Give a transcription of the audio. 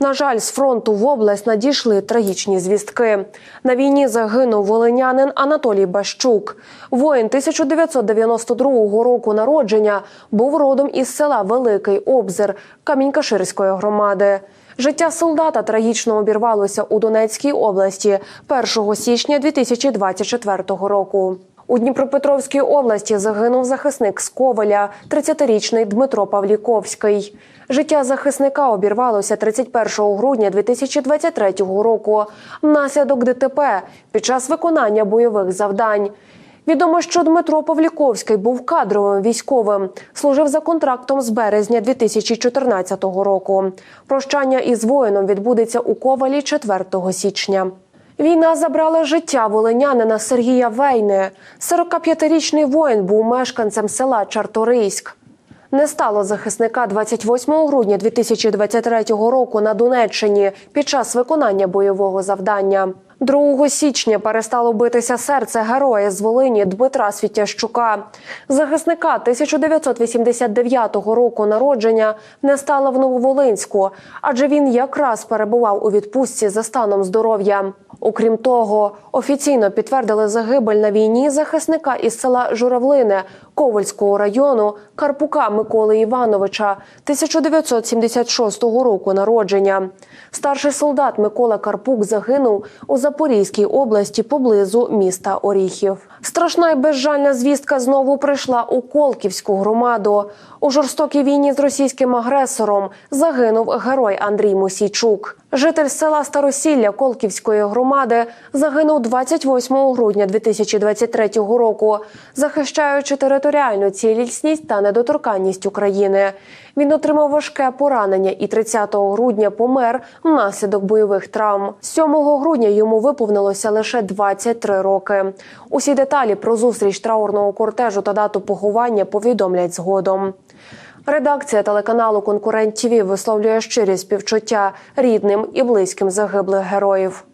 На жаль, з фронту в область надійшли трагічні звістки. На війні загинув волинянин Анатолій Бащук. Воїн 1992 року народження був родом із села Великий Обзир Камінькаширської громади. Життя солдата трагічно обірвалося у Донецькій області 1 січня 2024 року. У Дніпропетровській області загинув захисник з Ковеля, 30-річний Дмитро Павліковський. Життя захисника обірвалося 31 грудня 2023 року внаслідок ДТП під час виконання бойових завдань. Відомо, що Дмитро Павліковський був кадровим військовим, служив за контрактом з березня 2014 року. Прощання із воїном відбудеться у Ковалі 4 січня. Війна забрала життя волинянина Сергія Вейни. 45-річний воїн був мешканцем села Чарторийськ. Не стало захисника 28 грудня 2023 року на Донеччині під час виконання бойового завдання. 2 січня перестало битися серце героя з Волині Дмитра Світящука. Захисника 1989 року народження не стало в Нововолинську, адже він якраз перебував у відпустці за станом здоров'я. Окрім того, офіційно підтвердили загибель на війні захисника із села Журавлине Ковальського району Карпука Миколи Івановича 1976 року народження. Старший солдат Микола Карпук загинув у Запорізькій області поблизу міста Оріхів. Страшна і безжальна звістка знову прийшла у Колківську громаду. У жорстокій війні з російським агресором загинув герой Андрій Мосійчук. Житель села Старосілля Колківської громади загинув 28 грудня 2023 року, захищаючи територіальну цілісність та недоторканність України. Він отримав важке поранення і 30 грудня помер внаслідок бойових травм. 7 грудня йому виповнилося лише 23 роки. Усі деталі про зустріч траурного кортежу та дату поховання повідомлять згодом. Редакція телеканалу Конкурент ТІВІ висловлює щирі співчуття рідним і близьким загиблих героїв.